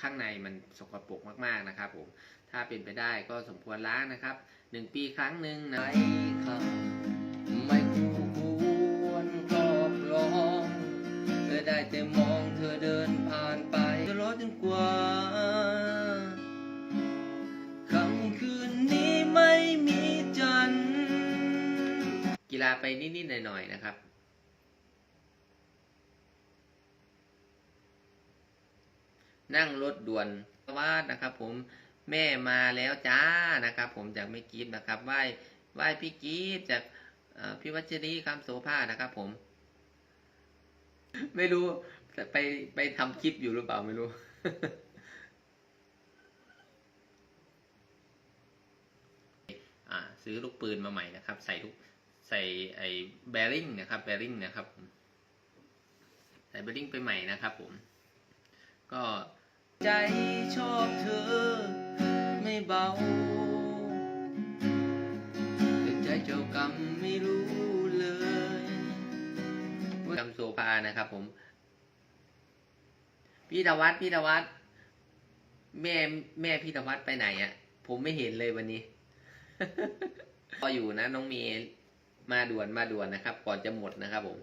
ข้างในมันสกปรกมากๆนะครับผมถ้าเป็นไปได้ก็สมควรล้างนะครับหนึ่งปีครั้งหนึ่งนะไอ้ข้าไม่ควรครอบรองเธอได้แต่มองเธอเดินผ่านไปตลอจนกว่าค่ำคืนนี้ไม่มีจันกีฬาไปนิดๆหน่อยๆนะครับ นั่งรถด่วนวาดนะครับ ผมแม่มาแล้วจ้านะครับ ผมจากไม่กีบนะครับไหว้ไหว้พี่กีบจากพี่วัชรีคำโสภานะครับ ผม ไม่รู้จะไปไปทำคลิปอยู่หรือเปล่าไม่รู้ซื้อลูกปืนมาใหม่นะครับ ใส่ลูกใส่ไอ้แบริ่งนะครับแบริ่งนะครับใส่แบริ่งไปใหม่นะครับ ผม ก็ ใจชอบเธอไม่เบาแต่ใจเจ้ากรรมไม่รู้เลยจำโซฟานะครับผม พี่ธวัฒพี่ธวัฒแม่แม่พี่ธวัฒไปไหนอะ่ะ ผมไม่เห็นเลยวันนี้พออยู่นะน้องเมย์มาด่วนมาด่วนนะครับ ก่อนจะหมดนะครับผม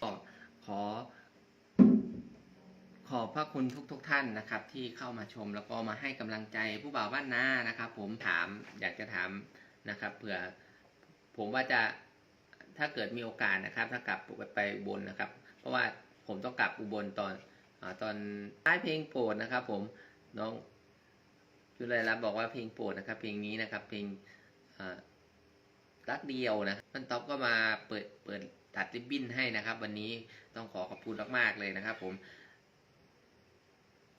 ก็ข อขอบพระคุณทุกทท่านนะครับ ที่เข้ามาชมแล้วก็มาให้กำลังใจผู้บ่าวบ้านนานะครับ ผมถามอยากจะถามนะครับเผื่อผมว่าจะถ้าเกิดมีโอกาสนะครับ ถ้ากลับไปอุบลนะครับ เพราะว่าผมต้องกลับอุบลตอนอตอนท้ายเพลงโปรดนะครับ ผมน้องจุลัยรับบอกว่าเพลงโปรดนะครับ เพลงนี้นะครับ เพลงรักเดียวนะมันต๊อบก็มาเปิดเปิด ตัดริบบิ้นให้นะครับ วันนี้ต้องขอขอบคุณมากๆเลยนะครับ ผม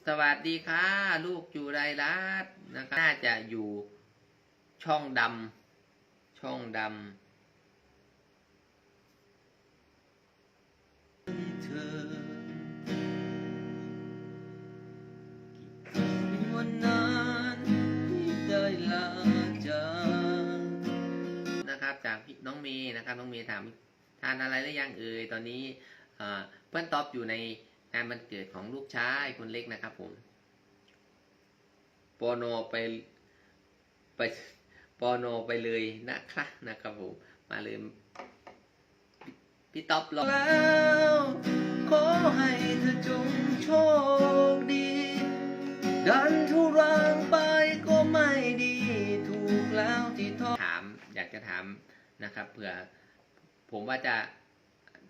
สวัสดีค่ะ ลูกอยู่ไรรัตน์นะครับน่าจะอยู่ช่องดำช่องดำเธอวันนั้นที่ได้ลาจากนะครับจากพี่น้องเมย์นะครับน้องเมย์ถาม ทานอะไรหรือยังเอ่ยตอนนี้เอ่อเพื่อนตอบอยู่ในงานวันเกิดของลูกชายคนเล็กนะครับผมปโนไปไปปโนไปเลยนะครับนะครับผมมาเลยพี่พี่ต๊อบรอแล้วขอให้เธอจงโชคดี ดันทุรังไปก็ไม่ดี ถูกแล้วที่ทอดถาม อยากจะถามนะครับเผื่อ ผมว่าจะ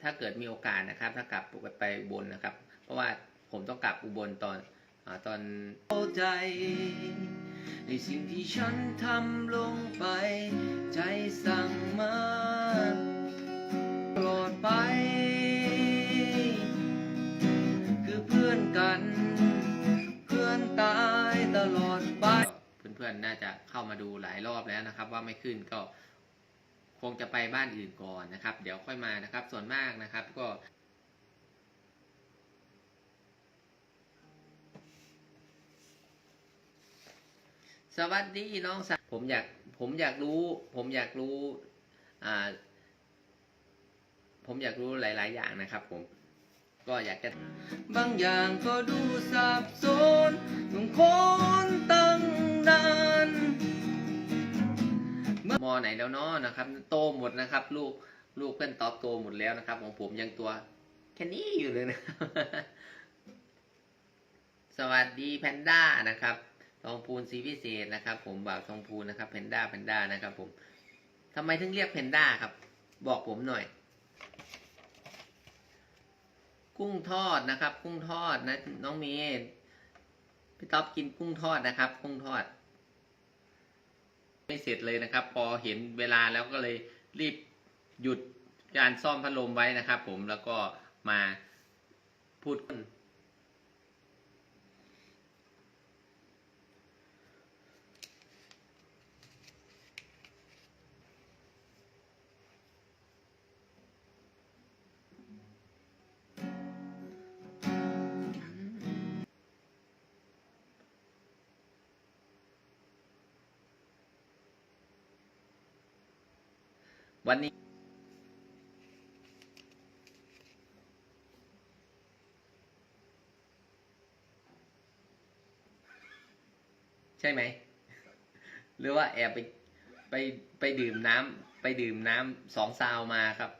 ถ้าเกิดมีโอกาสนะครับ ถ้ากลับไปอุบลนะครับ เพราะว่าผมต้องกลับอุบลตอนอตอนเข้าใจในสิ่งที่ฉันทำลงไป ใจสั่งมาปลอดไป คือเพื่อนกัน เพื่อนตายตลอดไป เพื่อนๆน่าจะเข้ามาดูหลายรอบแล้วนะครับ ว่าไม่ขึ้นก็ คงจะไปบ้านอื่นก่อนนะครับ เดี๋ยวค่อยมานะครับ ส่วนมากนะครับก็สวัสดีน้องสาวผมอยากผมอยากรู้ ผมอยากรู้อ่าผมอยากรู้หลาย ๆ อย่างนะครับผม ก็อยากจะบางอย่างก็ดูสับสนต้องคนตั้งนาน มอไหนแล้วเนาะนะครับ โตหมดนะครับ ลูกลูกเพื่อนตอบโตหมดแล้วนะครับ ของผมยังตัวแค่นี้อยู่เลยนะสวัสดีแพนด้านะครับทองพูนสีพิเศษนะครับ ผมบ่าวทองพูนนะครับแพนด้าแพนด้านะครับผมทำไมถึงเรียกแพนด้าครับ บอกผมหน่อย กุ้งทอดนะครับ กุ้งทอดนะน้องเมย์พี่ต๊อบกินกุ้งทอดนะครับ กุ้งทอด ไม่เสร็จเลยนะครับ พอเห็นเวลาแล้วก็เลยรีบหยุดการซ่อมพัดลมไว้นะครับ ผมแล้วก็มาพูด วันนี้ ใช่ไหม หรือว่าแอบไปไปไปดื่มน้ำไปดื่มน้ำสองซาวมาครับ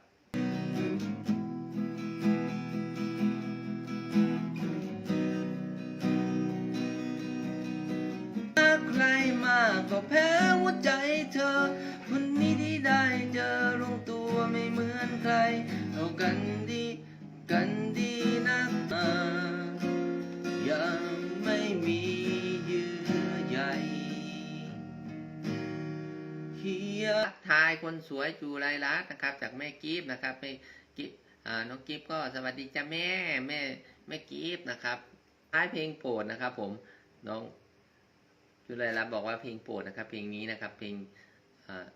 ใครมาก็แพ้หัวใจเธอมัน ได้เจอลงตัวไม่เหมือนใคร เอากันดีกันดีนักมายังไม่มีเยื่อใยเฮียทายคนสวยจูไรรัตนะครับ จากแม่กิฟต์นะครับแม่กิฟน้องกิฟต์ก็สวัสดีจ้าแม่แม่แม่กิฟต์นะครับท้ายเพลงโปรดนะครับ ผมน้องจูไรรัตบอกว่าเพลงโปรดนะครับ เพลงนี้นะครับ เพลงอ่า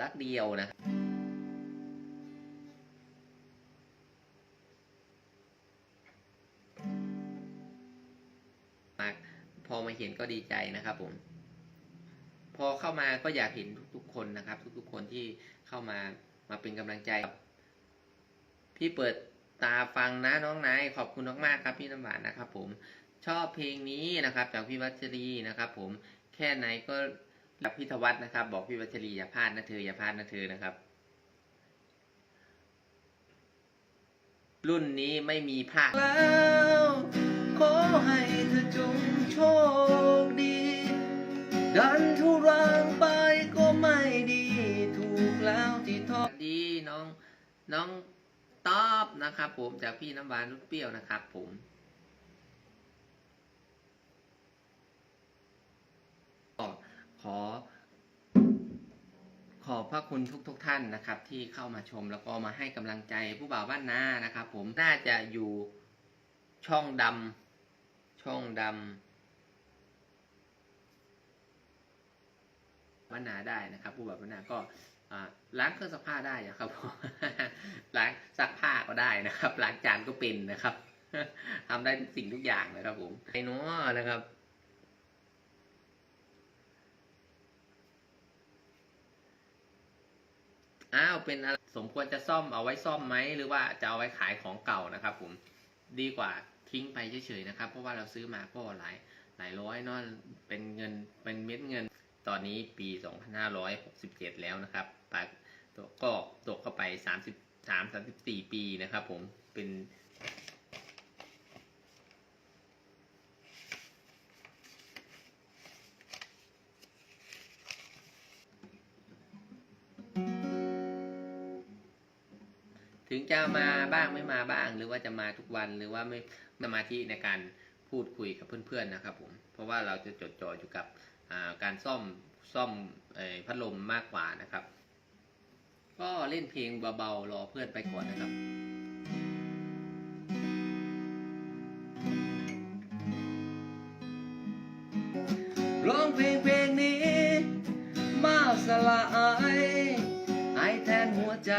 รักเดียวนะมาพอมาเห็นก็ดีใจนะครับผม พอเข้ามาก็อยากเห็นทุกๆคนนะครับ ทุกๆคนที่เข้ามามาเป็นกำลังใจพี่เปิดตาฟังนะน้องนายขอบคุณมากๆครับพี่น้ำหวานนะครับ ผมชอบเพลงนี้นะครับ จากพี่วัชรีนะครับ ผมแค่ไหนก็ รับพี่ธวัฒน์นะครับ บอกพี่วัชรีอย่าพลาดนะเธออย่าพลาดนะเธอนะครับ รุ่นนี้ไม่มีพลาดแล้วขอให้เธอจงโชคดี ดันทุรังไปก็ไม่ดี ถูกแล้วที่ทอสวัสดีน้องน้องต๊อบนะครับผมจากพี่น้ำหวานรุ่นเปรี้ยวนะครับผมก็ ขอ ขอบพระคุณทุกๆทท่านนะครับ ที่เข้ามาชมแล้วก็มาให้กำลังใจผู้บ่าวบ้านนานะครับ ผมน่าจะอยู่ช่องดำช่องดำบ้านนาได้นะครับ ผู้บ่าวบ้านนาก็ล้างเครื่องซักผ้าได้อะครับล้างซักผ้าก็ได้นะครับล้างจานก็เป็นนะครับทำได้ทุกสิ่งทุกอย่างนะครับผมไอ้น้อนะครับ อ้าวเป็นอะไรสมควรจะซ่อมเอาไว้ซ่อมไหมหรือว่าจะเอาไว้ขายของเก่านะครับผมดีกว่าทิ้งไปเฉยๆนะครับ เพราะว่าเราซื้อมาก็หลายหลายร้อยเนอะเป็นเงินเป็นเม็ดเงิน ตอนนี้ปี 2567 แล้วนะครับปากก็ตกเข้าไป 33 34 ปีนะครับผมเป็น จะมาบ้างไม่มาบ้าง หรือว่าจะมาทุกวันหรือว่าไม่สมาธิในการพูดคุยกับเพื่อนๆนะครับผมเพราะว่าเราจะจดจ่ออยู่กับอ่าการซ่อมซ่อมเอ่อพัดลมมากกว่านะครับ ก็เล่นเพลงเบาๆรอเพื่อนไปก่อนนะครับร้องเพลงเพลงนี้ มาสลายไอแทนหัวใจ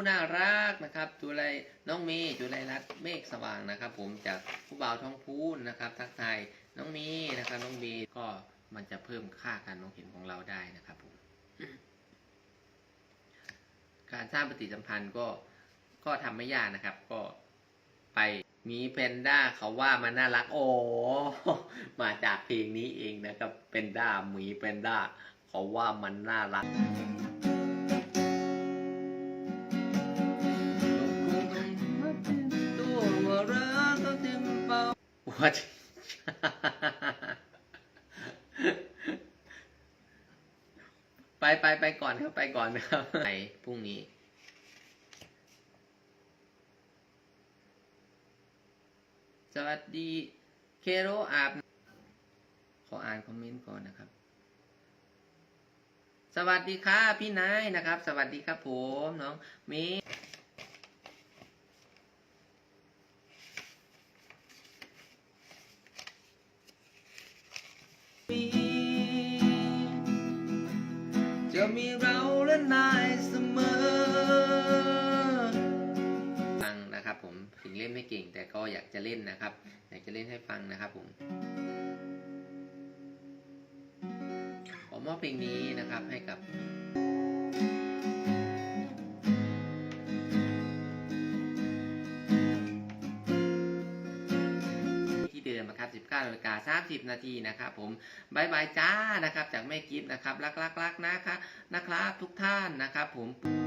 ผู้น่ารักนะครับจุไรน้องเมย์จุไรรัตเมฆสว่างนะครับ ผมจากผู้บ่าวท้องพูนนะครับ ทักทายน้องเมย์นะครับน้องเมย์ก็มันจะเพิ่มค่าการมองเห็นของเราได้นะครับผมการสร้างปฏิสัมพันธ์ก็ก็ทำไม่ยากนะครับ ก็ไปมีเพนด้าเขาว่ามันน่ารักโอ้มาจากเพลงนี้เองนะครับเพนด้าหมีเพนด้าเขาว่ามันน่ารัก ป่าไปไปไปก่อนครับ ไปก่อนนะครับไปพรุ่งนี้ สวัสดี เคโรอาบ ขออ่านคอมเมนต์ก่อนนะครับ สวัสดีค่ะพี่นายนะครับ สวัสดีครับผมน้องเมย์มี จะมีเราและนายเสมอฟังนะครับผมถึงเล่นไม่เก่งแต่ก็อยากจะเล่นนะครับ อยากจะเล่นให้ฟังนะครับผมขอมอบเพลงนี้นะครับให้กับ 19นาฬิกา30นาทีนะครับผมบายบายจ้านะครับจากแม่กิฟต์นะครับรักๆๆนะคะนะครับทุกท่านนะครับผม